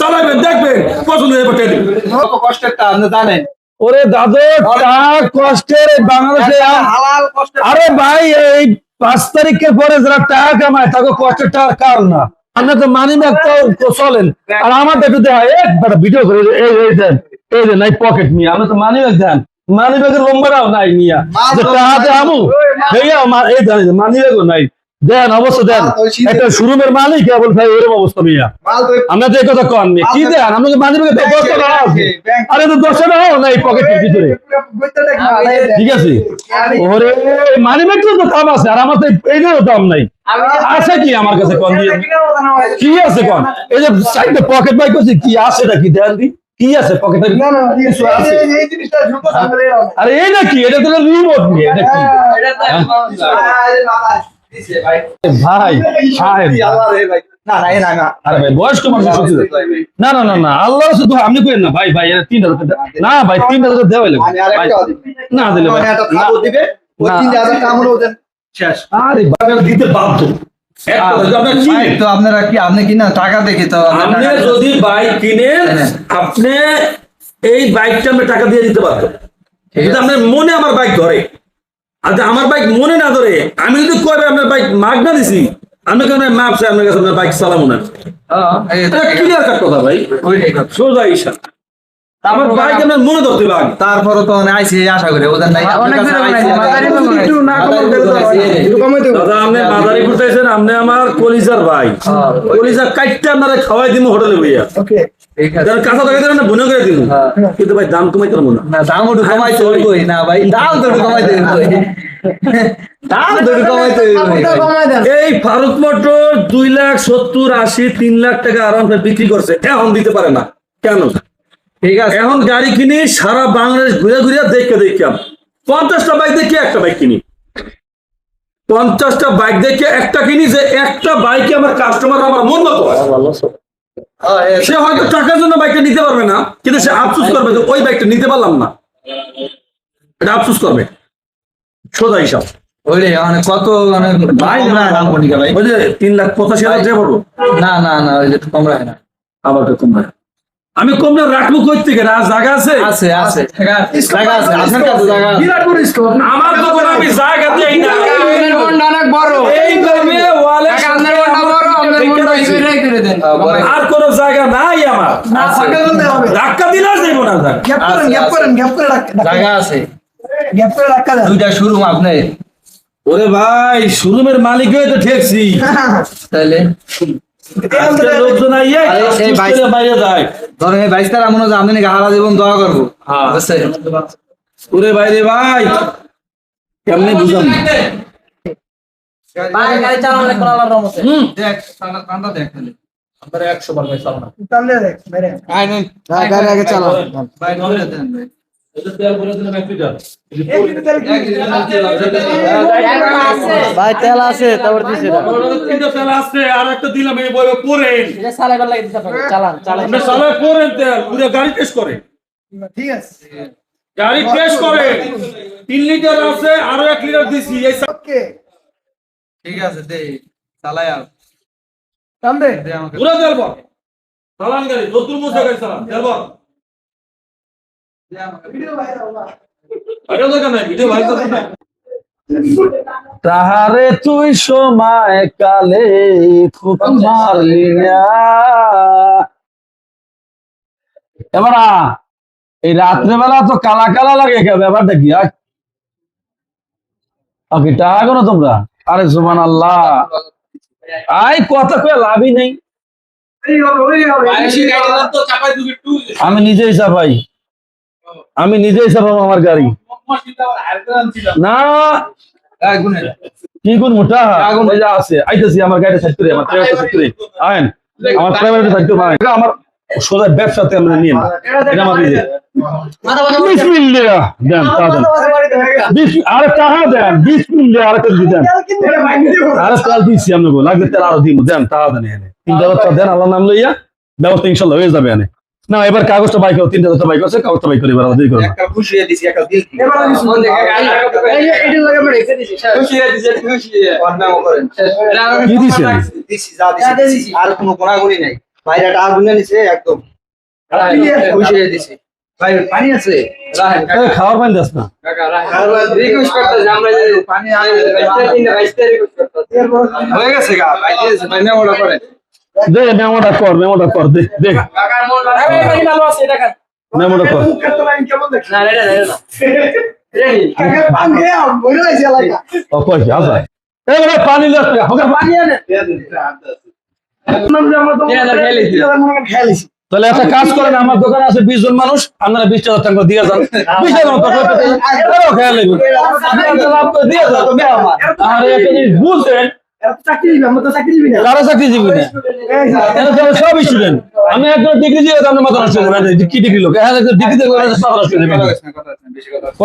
চালাবেন দেখবেন পছন্দ হয়ে কত আপনি জানেন? ওরে দাদু কষ্টের বাংলাদেশে হালাল কষ্টের আরে ভাই এই পাঁচ তারিখের পরে যারা টাকা কামায় তাকে কষ্টের টাকা কার না। তো মানি তো চলেন। আর আমার একটু দেখা একবার ভিডিও করে এই এই দেন এই দেন এই পকেট নিয়ে। আমরা তো মানি ব্যাগ দেন। মানি ব্যাগের লম্বাটাও নাই নিয়া। যে টাকাতে আমু। এই মানি ব্যাগও নাই। দেন অবশ্য দেন। একটা শোরুমের মালিক বল ভাই এরকম অবস্থা মিয়া। আমরা তো এই কথা কন। কি দেন? আমাকে মানি ব্যাগে দশ টাকা আছে। আরে তো দশ টাকাও নাই পকেটের ভিতরে। ঠিক আছে। ওরে মানি ব্যাগ তো দাম আছে আর আমার তো এইটারও দাম নাই। আছে কি আমার কাছে কম দিয়ে? কি আছে কম এই যে সাইডে পকেট বাইক আছে কি আছে এটা কি দেন দি? কি আছে পকেটের কিছু আছে? আরে এটা কি? এটা তো রিমোট নিয়ে এটা কি? ভাই না না না না। আরে ভাই বয়স্ক মানুষ না না না না আল্লাহ শুধু আপনি কইেন না। ভাই ভাই তিন হাজার টাকা না ভাই তিন হাজার দেওয়া লাগবে। আমি আরেকটা ভাই, দিব। না দিলে ভাই। মানে একটা খাব দিবে তিন হাজার টাকা আমরা শেষ। আরে দিতে বাধ্য। এক কথা, যদি আপনার কি ভাই, তো আপনারা কি আপনি কি না টাকা দেখে তো? আপনি যদি বাইক কিনেন হ্যাঁ। আপনি এই বাইকটা আমি টাকা দিয়ে দিতে পারতো আপনার মনে আমার বাইক ধরে যদি আমার বাইক মনে না ধরে। আমি যদি কবে আপনার বাইক মাগ না দিছি আমি কেন মাপ চাই আপনার কাছে আপনার বাইক চালাবো না। হ্যাঁ, ক্লিয়ার কাট কথা ভাই। সোজা ইশা আমার বাইক আপনার মনে ধরতে হবে তারপরে তো আইসি আশা করি। ওদের নাই কাছে না কমাই দাদা আপনি বাজারে ঘুরতেছেন আপনি আমার কলিজার ভাই। হ্যাঁ। কলিজা কাটতে আপনারা খাওয়াই দিব হোটেলে বইয়া। কাঁচা না বুনে করে দিব হ্যাঁ। কিন্তু ভাই দাম কমাই না দাম না ভাই দাম তো এই ফারুক মোটর দুই লাখ সত্তর আশি তিন লাখ টাকা আরামসে বিক্রি করছে। এখন দিতে পারে না। কেন? ঠিক আছে। এখন গাড়ি কিনি সারা বাংলাদেশ ঘুরে ঘুরে দেখে দেখলাম পঞ্চাশটা বাইক দেখে একটা বাইক কিনি। পঞ্চাশটা বাইক দেখে একটা কিনি যে একটা বাইকে আমার কাস্টমার আমার মন মতো সে হয়তো টাকার জন্য বাইকটা নিতে পারবে না কিন্তু সে আফসোস করবে যে ওই বাইকটা নিতে পারলাম না। এটা আফসোস করবে। সোজা হিসাব। মানে কত মানে তিন লাখ পঁচাশি হাজার যে পড়ব না না না ওই যে কম রাখে না। আবার কম রাখ। আমি কমটা রাখব কই থেকে? রাজ জায়গা আছে? আছে আছে। জায়গা আছে। আপনার কাছে জায়গা আছে। আমার তো কোনো আমি জায়গা দেই না। এই গ্রামে ওয়ালে হ্যাঁ, বলেন। আর কোনো জায়গা নাই আমার। না ফাঁকা আছে। ধাক্কা দিলে আর যাইবো না জায়গা। জায়গা আছে। গ্যাপ করে রাখা দেন দুইটা শুরু আপনি। ওরে ভাই শোরুমের মালিক হয়ে তো ঠেকছি। তাহলে লোকজন আইয়ে বাইরে যায়। ধরেন এই বাইশ তারা মনে হয় আপনি নাকি হারা জীবন দোয়া করব। হ্যাঁ। ওরে বাইরে ভাই। কেমনে বুঝাম? কান্দা চালাও ভাই তেল ভরে দিলে ব্যাটারিটা ভাই তেল আছে তারপর দিছে তিনটা তেল আছে আর একটা দিলাম এই বইবে পরেন। চালান চালান। আপনি সালে পরেন তেল পুরো গাড়ি টেস্ট করে ঠিক আছে। গাড়ি টেস্ট করে তিন লিটার আছে আরও এক লিটার দিছি এই ওকে। ঠিক আছে দে চালাই আর কান্দে দে। পুরো তেল বল। চালান গাড়ি নতুন মুছে গাড়ি চালান। তেল বল দে আমাকে ভিডিও ভাইরাল বাবা আগে তো কেন ভিডিও ভাই তো না তাহারে তুই সময় কালে খুব মারলি না এবার এই রাত্রেবেলা তো কালা কালা লাগে কে ব্যাপারটা কি? আয় ওকে টাকা করো তোমরা? আরে সুমান আল্লাহ আই কথা কয়ে লাভই নেই। আমি নিজেই চাপাই। আমি নিজেই চাপাবো আমার গাড়ি। না। কি কোন মোটা? আগুন আছে। আইতেছি আমার গাড়ি সাইড করে আমার প্রাইভেট সাইড করে। আমার প্রাইভেট সাইড করে আমার সোজা ব্যবসাতে আমরা নিয়ে না এটা আমার নিজে দেন তা দেন। আরে টাকা দেন। বিসমিল্লাহ আরে করে দেন। আরে কাল দিছি আমরা গো লাগবে তেল আরও দিমু। দেন টাকা দেন এনে তিন হাজার দেন আল্লাহ নাম লইয়া ব্যবস্থা ইনশাল্লাহ হয়ে যাবে এনে না এবার কাগজটা বাইক তিন হাজার বাইক আছে কাগজটা বাইক করে এবার আলাদা করব একটা খুশিয়ে দিছি একটা দিল খুশিয়ে দিছি খুশিয়ে অন্যায় করেন কি দিছেন? দিছি যা দিছি আর কোনো নাই ভাইরা টাকা গুনে নিছে একদম খুশি হয়ে দিছি ভাই পানি আছে রাহেন এই খাওয়ার পানি দাস না রিকোয়েস্ট করতেছি আমরা যে পানি হয়ে গেছে গা ভাই মেমোটা করে পানি তাহলে একটা কাজ করেন, আমার দোকানে আছে বিশ জন মানুষ, আপনারা বিশ টাকা টাকা দিয়ে যান। বিশ জিনিস বুঝছেন কারও চাকরি না? সব স্টুডেন্ট আমি একজন ডিগ্রি দিয়ে আপনার মাথা নষ্ট কি ডিগ্রি লোক? হ্যাঁ ডিগ্রি দিয়ে নষ্ট